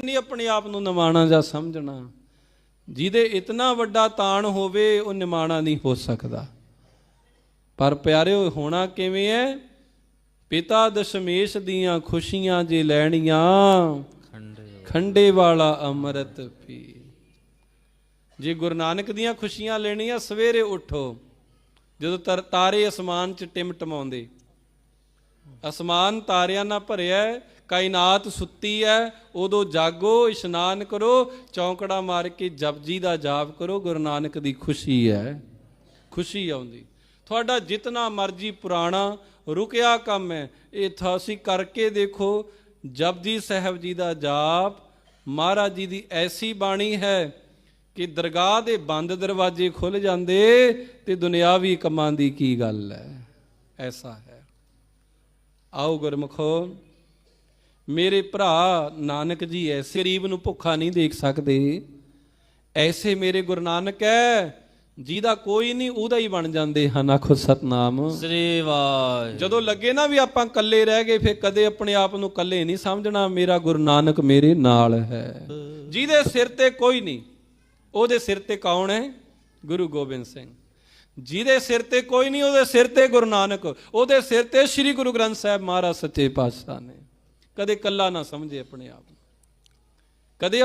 ਨਹੀਂ ਆਪਣੇ ਆਪ ਨੂੰ ਨਿਮਾਣਾ ਜਾਂ ਸਮਝਣਾ। ਜਿਹਦੇ ਇਤਨਾ ਵੱਡਾ ਤਾਣ ਹੋਵੇ, ਉਹ ਨਿਮਾਣਾ ਨਹੀਂ ਹੋ ਸਕਦਾ। ਪਰ ਪਿਆਰਿਓ, ਹੋਣਾ ਕਿਵੇਂ ਹੈ ਪਿਤਾ ਦਸ਼ਮੇਸ਼ ਦੀਆਂ ਖੁਸ਼ੀਆਂ ਜੇ ਲੈਣੀਆਂ, ਖੰਡੇ ਵਾਲਾ ਅੰਮ੍ਰਿਤ ਪੀ। ਜੇ ਗੁਰੂ ਨਾਨਕ ਦੀਆਂ ਖੁਸ਼ੀਆਂ ਲੈਣੀਆਂ, ਸਵੇਰੇ ਉਠੋ, ਜਦੋਂ ਤਰ- ਤਾਰੇ ਅਸਮਾਨ 'ਚ ਟਿਮਟਮਾਉਂਦੇ। ਅਸਮਾਨ ਤਾਰਿਆਂ ਨਾਲ ਭਰਿਆ ਹੈ, ਕਾਇਨਾਤ ਸੁੱਤੀ ਹੈ ਉਦੋਂ ਜਾਗੋ ਇਸ਼ਨਾਨ ਕਰੋ ਚੌਂਕੜਾ ਮਾਰ ਕੇ ਜਪਜੀ ਦਾ ਜਾਪ ਕਰੋ ਗੁਰੂ ਨਾਨਕ ਦੀ ਖੁਸ਼ੀ ਹੈ। ਖੁਸ਼ੀ ਆਉਂਦੀ। ਤੁਹਾਡਾ ਜਿਤਨਾ ਮਰਜ਼ੀ ਪੁਰਾਣਾ ਰੁਕਿਆ ਕੰਮ ਹੈ ਇਹ ਤੁਸੀਂ ਕਰਕੇ ਦੇਖੋ ਜਪਜੀ ਸਾਹਿਬ ਜੀ ਦਾ ਜਾਪ ਮਹਾਰਾਜ ਜੀ ਦੀ ਐਸੀ ਬਾਣੀ ਹੈ ਕਿ ਦਰਗਾਹ ਦੇ ਬੰਦ ਦਰਵਾਜ਼ੇ ਖੁੱਲ ਜਾਂਦੇ ਤੇ ਦੁਨਿਆਵੀ ਕੰਮਾਂ ਦੀ ਕੀ ਗੱਲ ਹੈ? ਐਸਾ ਹੈ। ਆਓ ਗੁਰਮਖੋ ਮੇਰੇ ਭਰਾ ਨਾਨਕ ਜੀ ਐਸੇ ਗਰੀਬ ਨੂੰ ਭੁੱਖਾ ਨਹੀਂ ਦੇਖ ਸਕਦੇ। ਐਸੇ ਮੇਰੇ ਗੁਰੂ ਨਾਨਕ ਹੈ ਜਿਹਦਾ ਕੋਈ ਨਹੀਂ ਉਹਦਾ ਹੀ ਬਣ ਜਾਂਦੇ ਹਨ ਆਖੋ ਸਤਨਾਮ। ਸ੍ਰੀ ਵਾਹਿ ਜਦੋਂ ਲੱਗੇ ਨਾ ਵੀ ਆਪਾਂ ਇਕੱਲੇ ਰਹਿ ਗਏ ਫਿਰ ਕਦੇ ਆਪਣੇ ਆਪ ਨੂੰ ਇਕੱਲੇ ਨਹੀਂ ਸਮਝਣਾ ਮੇਰਾ ਗੁਰੂ ਨਾਨਕ ਮੇਰੇ ਨਾਲ ਹੈ। ਜਿਹਦੇ ਸਿਰ ਤੇ ਕੋਈ ਨਹੀਂ ਉਹਦੇ ਸਿਰ ਤੇ ਕੌਣ ਹੈ? ਗੁਰੂ ਗੋਬਿੰਦ ਸਿੰਘ। ਜਿਹਦੇ ਸਿਰ ਤੇ ਕੋਈ ਨਹੀਂ, ਉਹਦੇ ਸਿਰ ਤੇ ਗੁਰੂ ਨਾਨਕ, ਉਹਦੇ ਸਿਰ ਤੇ ਸ੍ਰੀ ਗੁਰੂ ਗ੍ਰੰਥ ਸਾਹਿਬ ਮਹਾਰਾਜ ਸੱਚੇ ਪਾਤਸ਼ਾਹ ਨੇ। ਕਦੇ ਇਕੱਲਾ ਨਾ ਸਮਝੇ ਆਪਣੇ ਆਪ ਨੂੰ। ਕਦੇ